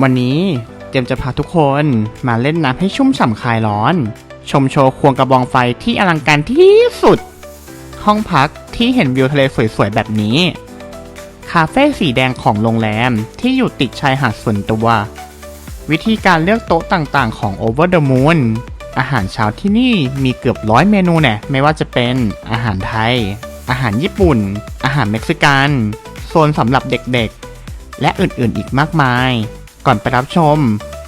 วันนี้เตรียมจะพาทุกคนมาเล่นน้ำให้ชุ่มฉ่ำคลายร้อน ชมโชว์ควงกระบองไฟที่อลังการที่สุด ห้องพักที่เห็นวิวทะเลสวยๆแบบนี้ คาเฟ่สีแดงของโรงแรมที่อยู่ติดชายหาดส่วนตัว วิธีการเลือกโต๊ะต่างๆ ของ Over the Moon อาหารเช้าที่นี่มีเกือบร้อยเมนูเนี่ยไม่ว่าจะเป็นอาหารไทย อาหารญี่ปุ่น อาหารเม็กซิกัน โซนสำหรับเด็กๆ และอื่นๆอีกมากมาย ก่อนไปรับชม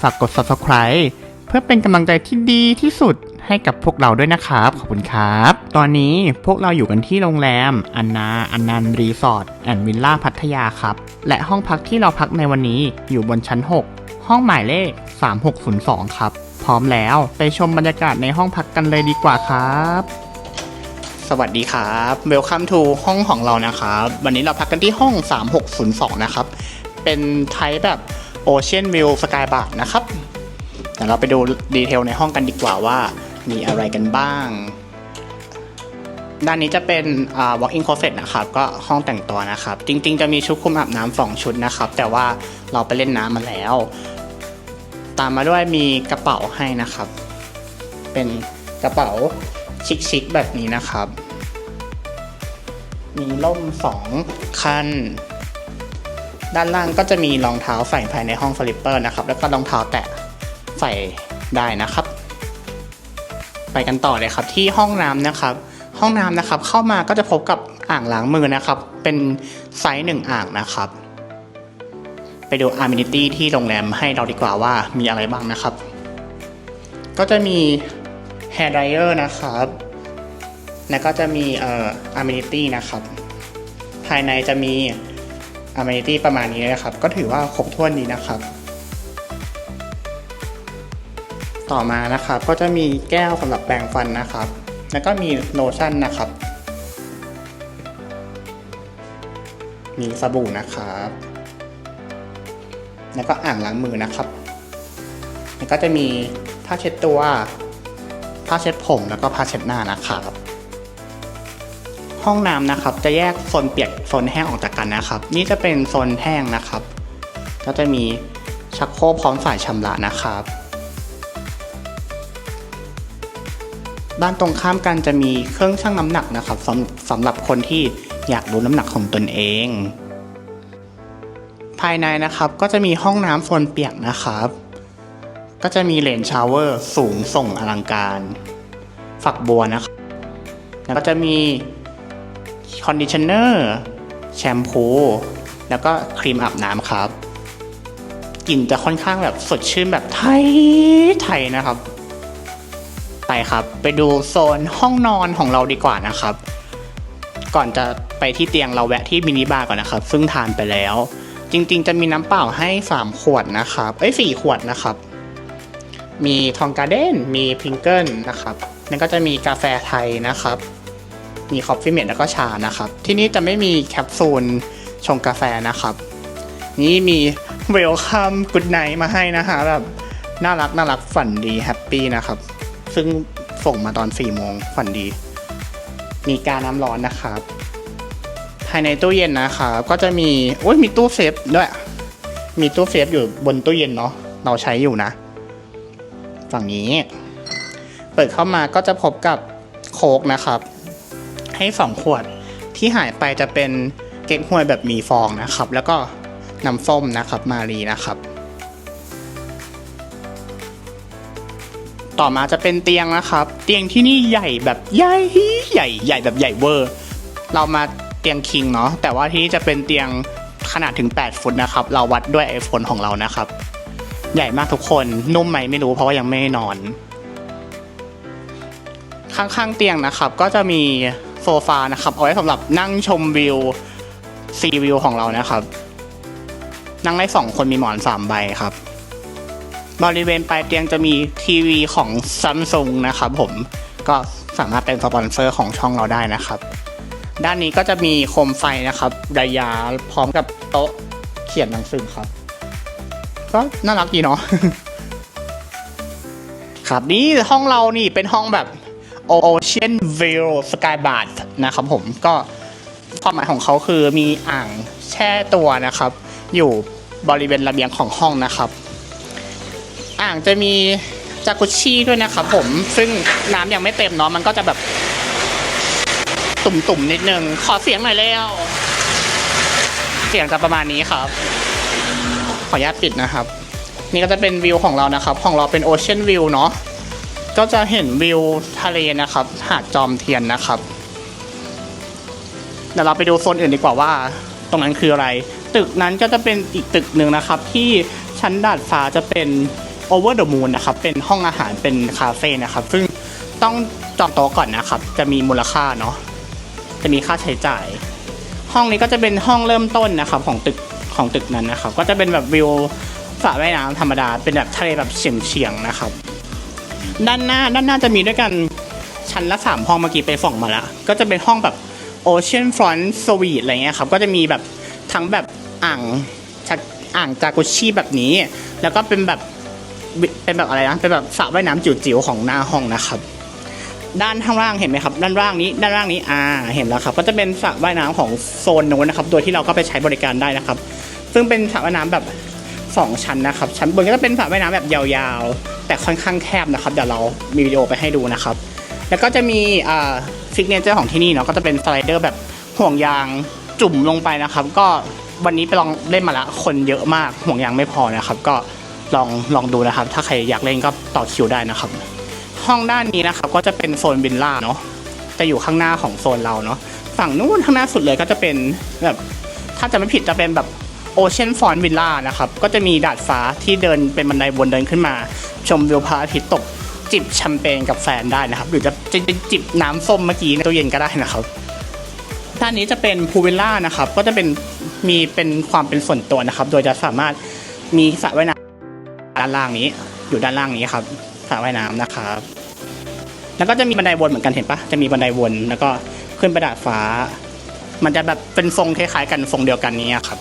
ฝากกด subscribe เพื่อเป็นกำลังใจที่ดีที่สุดให้กับพวกเราด้วยนะครับ ขอบคุณครับ ตอนนี้พวกเราอยู่กันที่โรงแรม อันนาอันนันรีสอร์ทแอนด์วิลล่าพัทยาครับ และห้องพักที่เราพักในวันนี้อยู่บนชั้น 6 ห้องหมายเลข 3602 ครับ พร้อมแล้วไปชมบรรยากาศในห้องพักกันเลยดีกว่าครับสวัสดีครับ Welcome to ห้องของเรานะครับ วันนี้เราพักกันที่ห้อง 3602 นะครับ เป็นไทป์แบบ Ocean View Sky Bar นะครับเดี๋ยวเราไปดูดีเทลในห้องกันดีกว่าว่ามีอะไรกันบ้าง ด้านนี้จะเป็นอ่า walk-in closet นะครับ ก็ห้องแต่งตัวนะครับ จริง ๆ จะมีชุดคุมอาบน้ำสองชุดนะครับ แต่ว่าเราไปเล่นน้ำมาแล้ว ตามมาด้วยมีกระเป๋าให้นะครับ เป็นกระเป๋าชิคๆแบบนี้นะครับ มีร่มสองคัน ด้านล่างก็จะมีรองเท้าใส่ภายในห้องสลิปเปอร์นะครับ แล้วก็รองเท้าแตะใส่ได้นะครับ ไปกันต่อเลยครับที่ห้องน้ำนะครับ ห้องน้ำนะครับเข้ามาก็จะพบกับอ่างล้างมือนะครับ เป็นไซส์หนึ่งอ่างนะครับ ไปดูอาร์มินิตี้ที่โรงแรมให้เราดีกว่าว่ามีอะไรบ้างนะครับ ก็จะมี hair dryer นะครับ แล้วก็จะมีเอ่อ amenity นะครับ ภายในจะมี amenity ประมาณนี้นะครับ ก็ถือว่าครบถ้วนดีนะครับ ต่อมานะครับก็จะมีแก้วสำหรับแปรงฟันนะครับ แล้วก็มีโลชั่นนะครับ มีสบู่นะครับ แล้วก็อ่างล้างมือนะครับแล้วก็จะมีผ้าเช็ดตัวผ้าเช็ดผมแล้วก็ผ้าเช็ดหน้านะครับ ห้องน้ำนะครับจะแยกโซนเปียกโซนแห้งออกจากกันนะครับ นี่จะเป็นโซนแห้งนะครับ ก็จะมีชักโครกพร้อมสายชำระนะครับ ด้านตรงข้ามกันจะมีเครื่องชั่งน้ำหนักนะครับสำสำหรับคนที่อยากรู้น้ำหนักของตนเอง ภายในนะครับก็จะมีห้องน้ำโซนเปียกนะครับ ก็จะมีเลนชาวเวอร์สูงส่งอลังการ ฝักบัวนะครับแล้วก็จะมี คอนดิชเนอร์แชมพู แล้วก็ครีมอาบน้ำครับ กลิ่นจะค่อนข้างแบบสดชื่นแบบไทยไทยนะครับ ไปครับ ไปดูโซนห้องนอนของเราดีกว่านะครับ ก่อนจะไปที่เตียงเราแวะที่มินิบาร์ก่อนนะครับ ซึ่งทานไปแล้ว จริงๆ จะมีน้ำเปล่าให้ 3 ขวดนะครับ เอ้ยสี่ขวดนะครับ มีทองการ์เด้นมีพิงเกิลนะครับแล้วก็จะมีกาแฟไทยนะครับ มีคอฟฟี่เมดแล้วก็ชานะครับ ที่นี่จะไม่มีแคปซูลชงกาแฟนะครับ นี่มีเวลคัมกุดไนมาให้นะฮะแบบน่ารักน่ารักฝันดีแฮปปี้นะครับ ซึ่งส่งมาตอน4โมงฝันดี มีการน้ำร้อนนะครับ ภายในตู้เย็นนะครับก็จะมีโอ้ยมีตู้เซฟด้วย มีตู้เซฟอยู่บนตู้เย็นเนาะเราใช้อยู่นะ ฝั่งนี้ เปิดเข้ามาก็จะพบกับโคกนะครับ ให้สองขวดที่หายไปจะเป็นเก๊กฮวยแบบมีฟองนะครับ แล้วก็น้ำส้มนะครับมารีนะครับ ต่อมาจะเป็นเตียงนะครับ เตียงที่นี่ใหญ่แบบใหญ่ใหญ่ใหญ่แบบใหญ่เวอร์ เรามาเตียงคิงเนาะแต่ว่าที่นี่จะเป็นเตียงขนาดถึง 8 ฟุตนะครับ เราวัดด้วยไอโฟนของเรานะครับ ใหญ่มากทุกคนนุ่มไหมไม่รู้เพราะว่ายังไม่นอน ข้างๆเตียงนะครับ ก็จะมี โซฟานะครับ เอาไว้สำหรับนั่งชมวิวซีวิวของเรานะครับ นั่งได้สองคนมีหมอนสามใบครับ บริเวณปลายเตียงจะมีทีวีของซัมซุงนะครับผมก็สามารถเป็นสปอนเซอร์ของช่องเราได้นะครับ ด้านนี้ก็จะมีโคมไฟนะครับระยะพร้อมกับโต๊ะเขียนหนังสือครับ ก็น่ารักดีเนาะครับนี่ห้องเรานี่เป็นห้องแบบ Ocean View Sky Bar นะครับผมก็ความหมายของเขาคือมีอ่างแช่ตัวนะครับ อยู่บริเวณระเบียงของห้องนะครับ อ่างจะมีจากุชชี่ด้วยนะครับผมซึ่งน้ำยังไม่เต็มเนาะมันก็จะแบบ ตุ่มๆนิดนึง ขอเสียงหน่อยเร็วเสียงจะประมาณนี้ครับ ขออนุญาตปิดนะครับ นี่ก็จะเป็นวิวของเรานะครับ ของเราเป็นโอเชียนวิวเนาะ ก็จะเห็นวิวทะเลนะครับ หาดจอมเทียนนะครับเดี๋ยวเราไปดูโซนอื่นดีกว่าว่า ตรงนั้นคืออะไร ตึกนั้นก็จะเป็นอีกตึกหนึ่งนะครับ ที่ชั้นดาดฟ้าจะเป็น Over the Moon นะครับ เป็นห้องอาหารเป็นคาเฟ่นะครับ ซึ่งต้องจองโต๊ะก่อนนะครับ จะมีมูลค่าเนาะจะมีค่าใช้จ่าย ห้องนี้ก็จะเป็นห้องเริ่มต้นนะครับ ของตึกของตึกนั้นนะครับ ก็จะเป็นแบบวิวสระว่ายน้ำธรรมดา เป็นแบบทะเลแบบเฉียงๆนะครับ ด้านหน้าด้านหน้าจะมีด้วยกันชั้นละสามห้องเมื่อกี้ไปส่องมาแล้วก็จะเป็นห้องแบบ Ocean Front Suite อะไรเงี้ยครับก็จะมีแบบทั้งแบบอ่างจากอ่างจากุชชี่แบบนี้ แล้วก็เป็นแบบเป็นแบบอะไรนะเป็นแบบสระว่ายน้ำจิ๋วๆของหน้าห้องนะครับ ด้านข้างล่างเห็นไหมครับ ด้านล่างนี้ ด้านล่างนี้อ่าเห็นแล้วครับ ก็จะเป็นสระว่ายน้ำของโซนโน้นนะครับ โดยที่เราก็ไปใช้บริการได้นะครับ ซึ่งเป็นสระว่ายน้ำแบบ สองชั้นนะครับ ชั้นบนก็จะเป็นสระว่ายน้ำแบบยาวๆ แต่ค่อนข้างแคบนะครับ เดี๋ยวเรามีวิดีโอไปให้ดูนะครับ แล้วก็จะมีอ่าซิกเนเจอร์ของที่นี่เนาะก็จะเป็นสไลเดอร์แบบห่วงยางจุ่มลงไปนะครับ ก็วันนี้ไปลองเล่นมาละคนเยอะมากห่วงยางไม่พอนะครับ ก็ลองลองดูนะครับ ถ้าใครอยากเล่นก็ต่อคิวได้นะครับ ห้องด้านนี้นะครับก็จะเป็นโซนวิลล่าเนาะจะอยู่ข้างหน้าของโซนเราเนาะฝั่งนู้นข้างหน้าสุดเลยก็จะเป็นแบบถ้าจะไม่ผิดจะเป็นแบบ โอเชียนฟอนวิลล่านะครับ ก็จะมีดาดฟ้าที่เดินเป็นบันไดวนเดินขึ้นมา ชมวิวพระอาทิตย์ตก จิบแชมเปญกับแฟนได้นะครับ หรือจะจะจิบน้ำส้มเมื่อกี้ในตู้เย็นก็ได้นะครับด้านนี้จะเป็นพูลวิลล่านะครับ ก็จะเป็นมีเป็นความเป็นส่วนตัวนะครับ โดยจะสามารถมีสระว่ายน้ำด้านล่างนี้ อยู่ด้านล่างนี้ครับสระว่ายน้ำนะครับ แล้วก็จะมีบันไดวนเหมือนกันเห็นปะจะมีบันไดวนแล้วก็ขึ้นไปดาดฟ้า มันจะแบบเป็นทรงคล้ายๆกันทรงเดียวกันนี้ครับ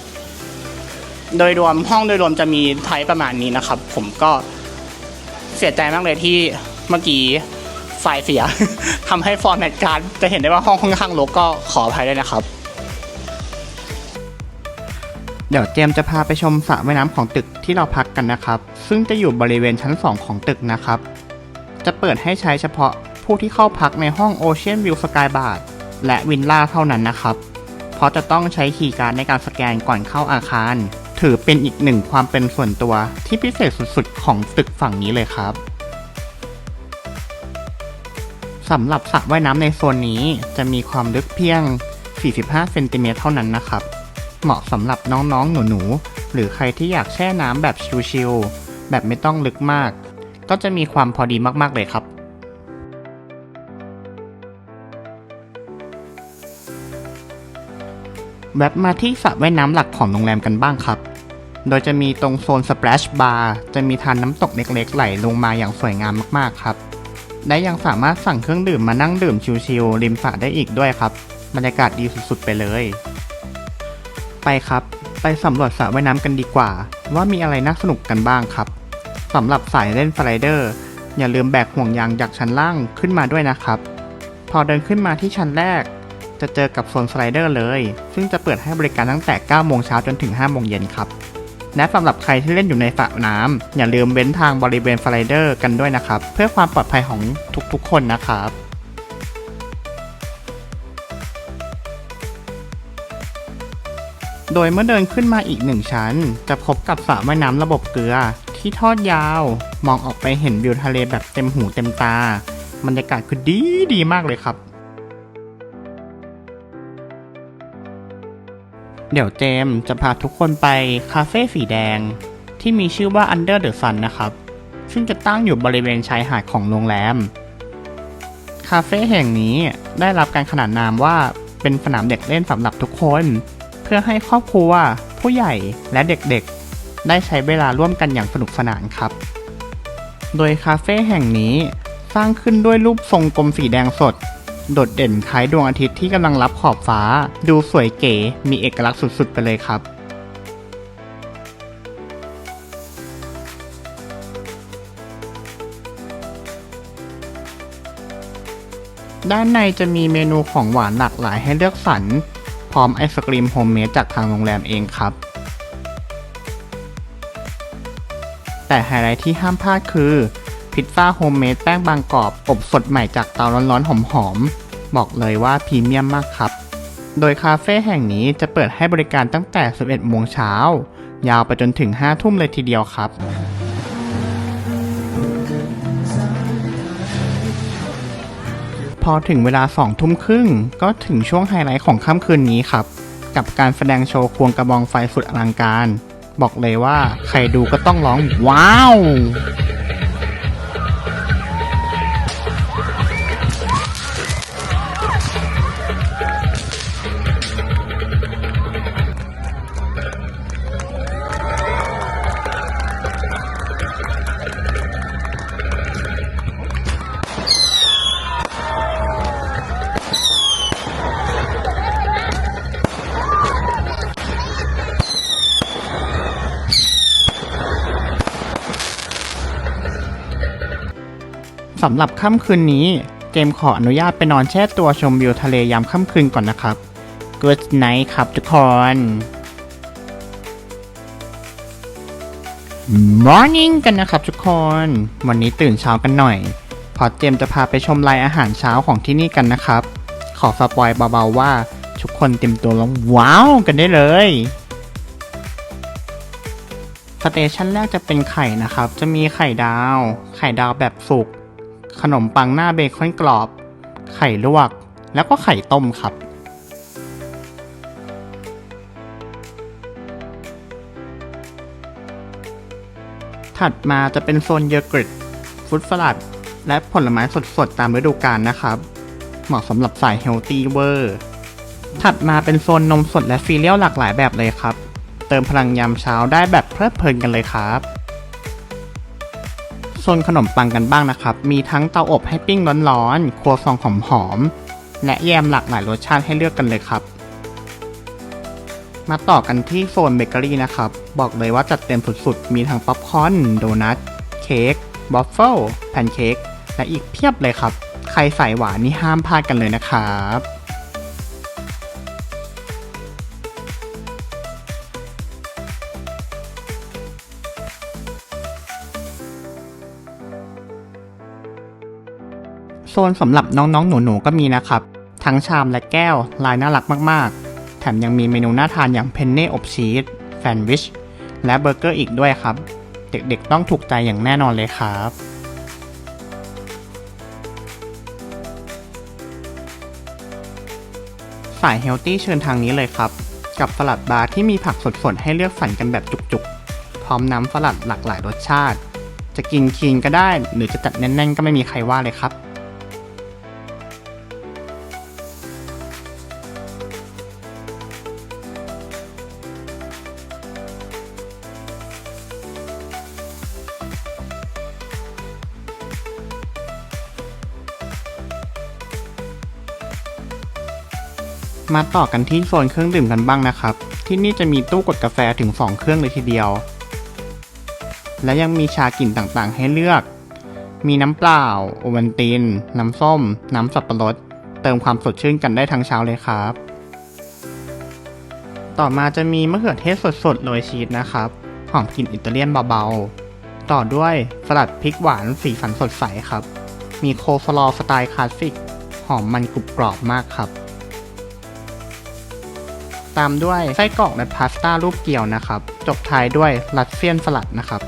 โดยรวมห้องโดยรวมจะมีไทป์ประมาณนี้นะครับ ผมก็เสียใจมากเลยที่เมื่อกี้ไฟล์เสียทำให้ฟอร์แมตการ์ดจะเห็นได้ว่าห้องค่อนข้างรกก็ขออภัยด้วยนะครับ เดี๋ยวเจมจะพาไปชมสระว่ายน้ำของตึกที่เราพักกันนะครับ ซึ่งจะอยู่บริเวณชั้น 2 ของตึกนะครับ จะเปิดให้ใช้เฉพาะผู้ที่เข้าพักในห้อง Ocean View Sky Bar และวินล่าเท่านั้นนะครับ เพราะจะต้องใช้คีย์การ์ดในการสแกนก่อนเข้าอาคาร ถือเป็นอีกหนึ่งความเป็นส่วนตัวที่พิเศษสุดๆ ของตึกฝั่งนี้เลยครับสำหรับสระว่ายน้ำในโซนนี้จะมีความลึกเพียง 45 เซนติเมตรเท่านั้นนะครับ เหมาะสำหรับน้องๆ หนูๆ หรือใครที่อยากแช่น้ำแบบชิลๆ แบบไม่ต้องลึกมาก ก็จะมีความพอดีมากๆเลยครับแวบมาที่สระว่ายน้ำหลักของโรงแรมกันบ้างครับ โดยจะมีตรงโซน Splash Bar จะมีทานน้ำตกเล็กๆ ไหลลงมาอย่างสวยงามมากๆครับ และยังสามารถสั่งเครื่องดื่มมานั่งดื่มชิลๆริมสระได้อีกด้วยครับ บรรยากาศดีสุดๆไปเลย ไปครับ ไปสำรวจสระว่ายน้ำกันดีกว่า ว่ามีอะไรน่าสนุกกันบ้างครับสำหรับสายเล่นสไลเดอร์อย่าลืมแบกห่วงยางจากชั้นล่างขึ้นมาด้วยนะครับ พอเดินขึ้นมาที่ชั้นแรก จะเจอกับโซนสไลเดอร์เลย ซึ่งจะเปิดให้บริการตั้งแต่ 9 โมงเช้าจนถึง 5 โมงเย็นครับ และสำหรับใครที่เล่นอยู่ในสระน้ำอย่าลืมเว้นทางบริเวณสไลเดอร์กันด้วยนะครับ เพื่อความปลอดภัยของทุกๆ คนนะครับโดยเมื่อเดินขึ้นมาอีกหนึ่งชั้น จะพบกับสระว่ายน้ำระบบเกลือ ที่ทอดยาว มองออกไปเห็นวิวทะเลแบบเต็มหูเต็มตา บรรยากาศคือดีดีมากเลยครับ เดี๋ยวเจมส์จะพาทุกคนไปคาเฟ่สีแดง ที่มีชื่อว่า Under the Sun นะครับ ซึ่งจะตั้งอยู่บริเวณชายหาดของโรงแรม คาเฟ่แห่งนี้ได้รับการขนานนามว่าเป็นสนามเด็กเล่นสำหรับทุกคน เพื่อให้ครอบครัว ผู้ใหญ่และเด็กๆ ได้ใช้เวลาร่วมกันอย่างสนุกสนานครับ โดยคาเฟ่แห่งนี้สร้างขึ้นด้วยรูปทรงกลมสีแดงสด โดดเด่นคล้ายดวงอาทิตย์ที่กำลังรับขอบฟ้า ดูสวยเก๋ มีเอกลักษณ์สุดๆ ไปเลยครับด้านในจะมีเมนูของหวานหลากหลายให้เลือกสรร พร้อมไอศกรีมโฮมเมดจากทางโรงแรมเองครับ แต่ไฮไลท์ที่ห้ามพลาดคือ พิซซ่าโฮมเมดแป้งบางกรอบ อบสดใหม่จากเตาร้อนๆ หอมๆ บอกเลยว่าพรีเมียมมากครับ โดยคาเฟ่แห่งนี้จะเปิดให้บริการตั้งแต่ 11 โมงเช้า ยาวไปจนถึง 5 ทุ่มเลยทีเดียวครับพอถึงเวลา2ทุ่มครึ่งก็ถึงช่วงไฮไลท์ของค่ำคืนนี้ครับ กับการแสดงโชว์ควงกระบองไฟสุดอลังการ บอกเลยว่าใครดูก็ต้องร้องว้าว สำหรับค่ำคืนนี้ เจมขออนุญาตไปนอนแช่ตัวชมวิวทะเลยามค่ำคืนก่อนนะครับ Good night ครับทุกคน Morning กันนะครับทุกคน วันนี้ตื่นเช้ากันหน่อย พอเจมจะพาไปชมรายอาหารเช้าของที่นี่กันนะครับ ขอสปอยเบาๆว่าทุกคนเต็มตัวแล้วว้าวกันได้เลยสเตชันแรกจะเป็นไข่นะครับ จะมีไข่ดาว ไข่ดาวแบบสุก ขนมปังหน้าเบคอนกรอบ ไข่ลวก แล้วก็ไข่ต้มครับ ถัดมาจะเป็นโซนโยเกิร์ตฟุตสลัด และผลไม้สดๆ ตามฤดูกาลนะครับ เหมาะสำหรับสายเฮลตี้เวอร์ ถัดมาเป็นโซนนมสดและซีเรียลหลากหลายแบบเลยครับ เติมพลังยามเช้าได้แบบเพลิดเพลินกันเลยครับ โซนขนมปังกันบ้างนะครับ มีทั้งเตาอบให้ปิ้งร้อนๆ ครัวซองหอมๆและแยมหลากหลายรสชาติให้เลือกกันเลยครับ มาต่อกันที่โซนเบเกอรี่นะครับ บอกเลยว่าจัดเต็มสุดๆ มีทั้งป๊อปคอร์น โดนัท เค้ก บอฟเฟิล แพนเค้ก และอีกเพียบเลยครับ ใครใส่หวานนี่ห้ามพลาดกันเลยนะครับ โซนสำหรับน้องๆ หนูๆ ก็มีนะครับ ทั้งชามและแก้ว ลายน่ารักมากๆ แถมยังมีเมนูน่าทานอย่างเพนเน่อบชีสแซนด์วิช และเบอร์เกอร์อีกด้วยครับ เด็กๆ ต้องถูกใจอย่างแน่นอนเลยครับสายเฮลตี้เชิญทางนี้เลยครับ กับสลัดบาร์ที่มีผักสดๆ ให้เลือกสรรกันแบบจุกๆ พร้อมน้ำสลัดหลากหลายรสชาติ จะกินคีนก็ได้ หรือจะจัดแน่นๆ ก็ไม่มีใครว่าเลยครับ มาต่อกันที่โซนเครื่องดื่มกันบ้างนะครับ ที่นี่จะมีตู้กดกาแฟถึง 2 เครื่องเลยทีเดียว และยังมีชากลิ่นต่างๆ ให้เลือก มีน้ำเปล่า โอวัลติน น้ำส้ม น้ำสับปะรด เติมความสดชื่นกันได้ทั้งเช้าเลยครับ ต่อมาจะมีมะเขือเทศสดๆโรยชีสนะครับ หอมกลิ่นอิตาเลียนเบาๆ ต่อด้วยสลัดพริกหวานสีสันสดใสครับ มีโคสลอสไตล์คลาสสิก หอมมันกรุบกรอบมากครับ ตามด้วยไส้กรอกและพาสต้ารูปเกลียวนะครับ จบท้ายด้วยรัสเซียนสลัดนะครับ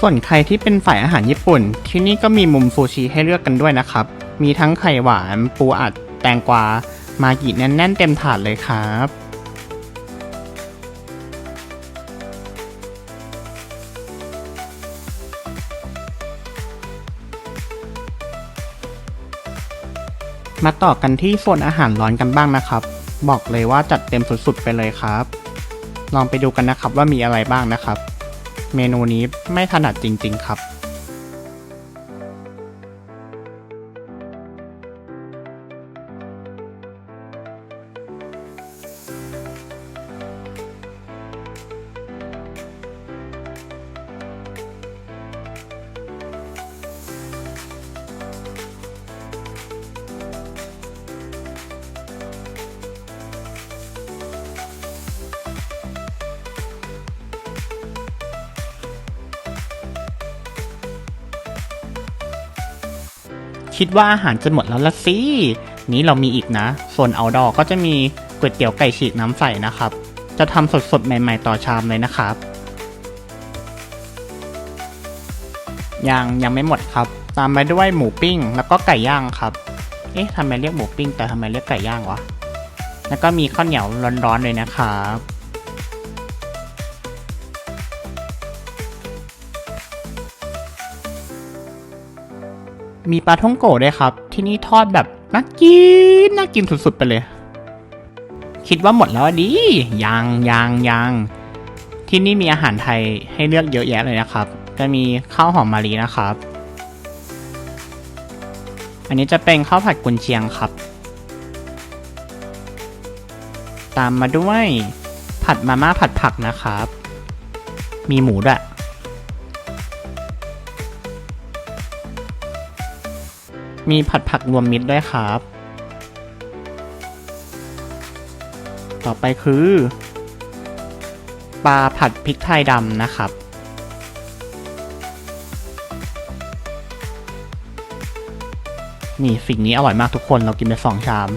ส่วนใครที่เป็นฝ่ายอาหารญี่ปุ่น ที่นี่ก็มีมุมซูชิให้เลือกกันด้วยนะครับ มีทั้งไข่หวาน ปูอัด แตงกวา มากิแน่นๆเต็มถาดเลยครับมาต่อกันที่โซนอาหารร้อนกันบ้างนะครับ บอกเลยว่าจัดเต็มสุดๆไปเลยครับ ลองไปดูกันนะครับว่ามีอะไรบ้างนะครับ เมนูนี้ไม่ถนัดจริงๆครับ คิดว่าอาหารจะหมดแล้วละสิ นี้เรามีอีกนะ ส่วนเอาดอก็จะมีก๋วยเตี๋ยวไก่ฉีกน้ำใสนะครับ จะทำสดๆ ใหม่ๆ ต่อชามเลยนะครับ ยังยังไม่หมดครับ ตามไปด้วยหมูปิ้ง แล้วก็ไก่ย่างครับ เอ๊ะทำไมเรียกหมูปิ้งแต่ทำไมเรียกไก่ย่างวะ แล้วก็มีข้าวเหนียวร้อนๆเลยนะครับ มีปลาท่องโกะด้วยครับ ที่นี่ทอดแบบน่ากินน่ากินสุดๆไปเลย คิดว่าหมดแล้วดิยังยังยังที่นี่มีอาหารไทยให้เลือกเยอะแยะเลยนะครับ จะมีข้าวหอมมะลินะครับ อันนี้จะเป็นข้าวผัดกุนเชียงครับ ตามมาด้วยผัดมาม่าผัดผักนะครับ มีหมูด้วย มีผัดผักรวมมิตรด้วยครับ ต่อไปคือ ปลาผัดพริกไทยดำนะครับ นี่สิ่งนี้อร่อยมากทุกคนเรากินไปสองชาม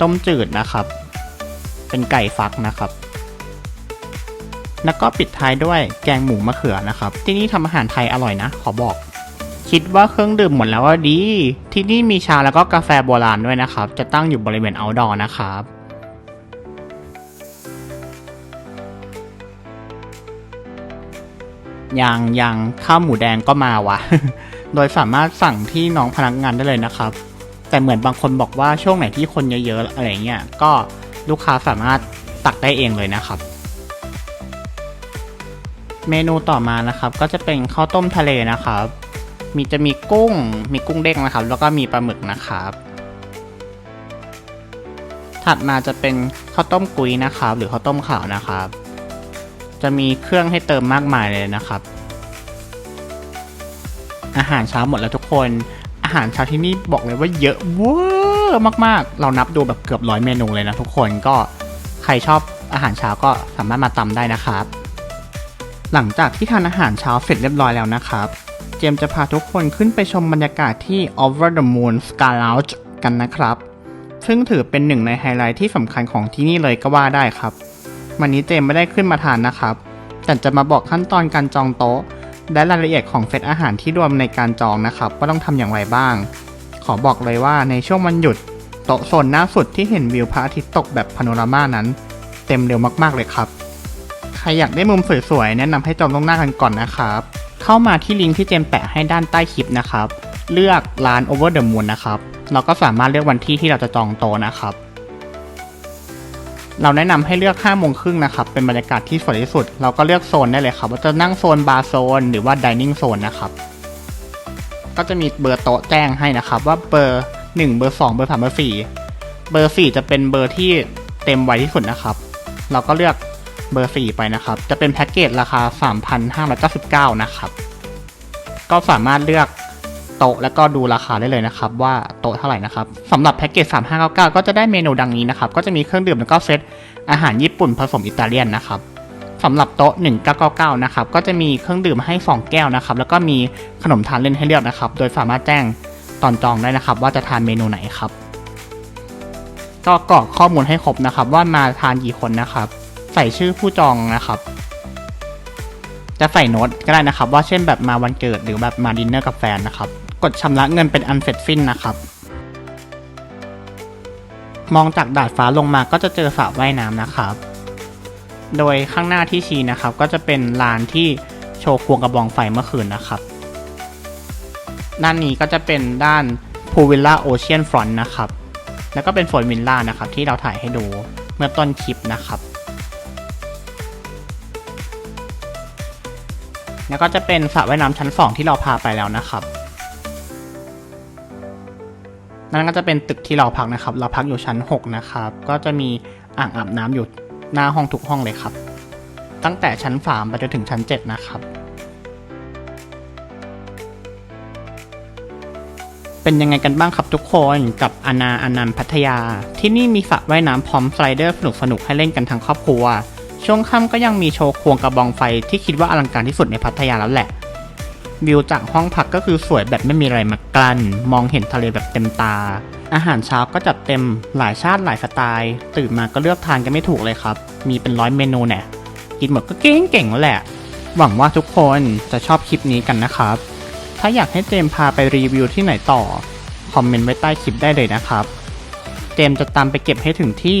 ต้มจืดนะครับ เป็นไก่ฟักนะครับแล้วก็ปิดท้ายด้วยแกงหมูมะเขือนะครับ ที่นี่ทำอาหารไทยอร่อยนะ ขอบอก คิดว่าเครื่องดื่มหมดแล้วว่าดี ที่นี่มีชาแล้วก็กาแฟโบราณด้วยนะครับ จะตั้งอยู่บริเวณ outdoor นะครับยังยังข้าวหมูแดงก็มาวะ โดยสามารถสั่งที่น้องพนักงานได้เลยนะครับ แต่เหมือนบางคนบอกว่าช่วงไหนที่คนเยอะๆอะไรเงี้ย ก็ลูกค้าสามารถตักได้เองเลยนะครับ เมนูต่อมานะครับ ก็จะเป็นข้าวต้มทะเลนะครับ มีจะมีกุ้ง มีกุ้งเด้งนะครับ แล้วก็มีปลาหมึกนะครับ ถัดมาจะเป็นข้าวต้มกุ้ยนะครับ หรือข้าวต้มขาวนะครับ จะมีเครื่องให้เติมมากมายเลยนะครับ อาหารเช้าหมดแล้วทุกคน อาหารเช้าที่นี่บอกเลยว่าเยอะเวอร์มากๆ เรานับดูแบบเกือบร้อยเมนูเลยนะทุกคน ก็ใครชอบอาหารเช้าก็สามารถมาตำได้นะครับ หลังจากที่ทานอาหารเช้าเสร็จเรียบร้อยแล้วนะครับ เจมจะพาทุกคนขึ้นไปชมบรรยากาศที่ Over the Moon Sky Lounge กันนะครับ ซึ่งถือเป็นหนึ่งในไฮไลท์ที่สำคัญของที่นี่เลยก็ว่าได้ครับ วันนี้เจมไม่ได้ขึ้นมาทานนะครับ แต่จะมาบอกขั้นตอนการจองโต๊ะ และรายละเอียดของเซตอาหารที่รวมในการจองนะครับว่าต้องทำอย่างไรบ้าง ขอบอกเลยว่าในช่วงวันหยุดโต๊ะโซนหน้าสุดที่เห็นวิวพระอาทิตย์ตกแบบพาโนรามานั้น เต็มเร็วมากๆเลยครับ ใครอยากได้มุมสวยๆแนะนำให้จองล่วงหน้ากันก่อนนะครับ เข้ามาที่ลิงก์ที่เจมแปะให้ด้านใต้คลิปนะครับ เลือกร้าน Over the Moon นะครับเราก็สามารถเลือกวันที่ที่เราจะจองโต๊ะนะครับ เราแนะนำให้เลือก5โมงครึ่งนะครับ เป็นบรรยากาศที่สวยที่สุด เราก็เลือกโซนได้เลยครับ ว่าจะนั่งโซนบาร์โซนหรือว่าดิเนิ่งโซนนะครับ ก็จะมีเบอร์โต๊ะแจ้งให้นะครับ ว่าเบอร์ 1 เบอร์ 2 เบอร์3เบอร์4เบอร์ 4 จะเป็นเบอร์ที่เต็มไวที่สุดนะครับ เราก็เลือก เบอร์ 4 ไปนะครับ จะเป็นแพ็กเกจราคา 3,599 นะครับ ก็สามารถเลือกโต๊ะแล้วก็ดูราคาได้เลยนะครับ ว่าโต๊ะเท่าไหร่นะครับสำหรับแพ็กเกจ 3599 ก็จะได้เมนูดังนี้นะครับ ก็จะมีเครื่องดื่มแล้วก็เซตอาหารญี่ปุ่นผสมอิตาเลียนนะครับสำหรับโต๊ะ 1999 นะครับ ก็จะมีเครื่องดื่มให้ 2 แก้วนะครับ แล้วก็มีขนมทานเล่นให้เลือกนะครับ โดยสามารถแจ้งตอนจองได้นะครับ ว่าจะทานเมนูไหนครับ ก็กรอกข้อมูลให้ครบนะครับ ว่ามาทานกี่คนนะครับ ใส่ชื่อผู้จองนะครับ จะใส่โน้ตก็ได้นะครับ ว่าเช่นแบบมาวันเกิดหรือแบบมาดินเนอร์กับแฟนนะครับ กดชำระเงินเป็นอันเสร็จสิ้นนะครับ มองจากดาดฟ้าลงมาก็จะเจอสระว่ายน้ำนะครับ โดยข้างหน้าที่ชี้นะครับ ก็จะเป็นลานที่โชว์ควงกระบองไฟเมื่อคืนนะครับ ด้านนี้ก็จะเป็นด้านพูวิลล่าโอเชียนฟรอนต์นะครับ แล้วก็เป็นโฟนวิลล่านะครับที่เราถ่ายให้ดูเมื่อต้นคลิปนะครับ แล้วก็จะเป็นสระว่ายน้ำชั้น 2 ที่เราพาไปแล้วนะครับ นั่นก็จะเป็นตึกที่เราพักนะครับ เราพักอยู่ชั้น 6 นะครับ ก็จะมีอ่างอาบน้ำอยู่หน้าห้องทุกห้องเลยครับ ตั้งแต่ชั้น3ไปจนถึงชั้น 7 นะครับเป็นยังไงกันบ้างครับทุกคนกับอนาอนันต์พัทยา ที่นี่มีสระว่ายน้ำพร้อมสไลเดอร์สนุกๆให้เล่นกันทั้งครอบครัว ช่วงค่ำก็ยังมีโชว์ควงกระบองไฟที่คิดว่าอลังการที่สุดในพัทยาแล้วแหละ วิวจากห้องพักก็คือสวยแบบไม่มีอะไรมากลั้น มองเห็นทะเลแบบเต็มตา อาหารเช้าก็จัดเต็มหลายชาติหลายสไตล์ ตื่นมาก็เลือกทานกันไม่ถูกเลยครับ มีเป็นร้อยเมนูเนี่ยกินหมดก็เก่งเก่งๆแล้วแหละ หวังว่าทุกคนจะชอบคลิปนี้กันนะครับ ถ้าอยากให้เจมพาไปรีวิวที่ไหนต่อ คอมเมนต์ไว้ใต้คลิปได้เลยนะครับ เจมจะตามไปเก็บให้ถึงที่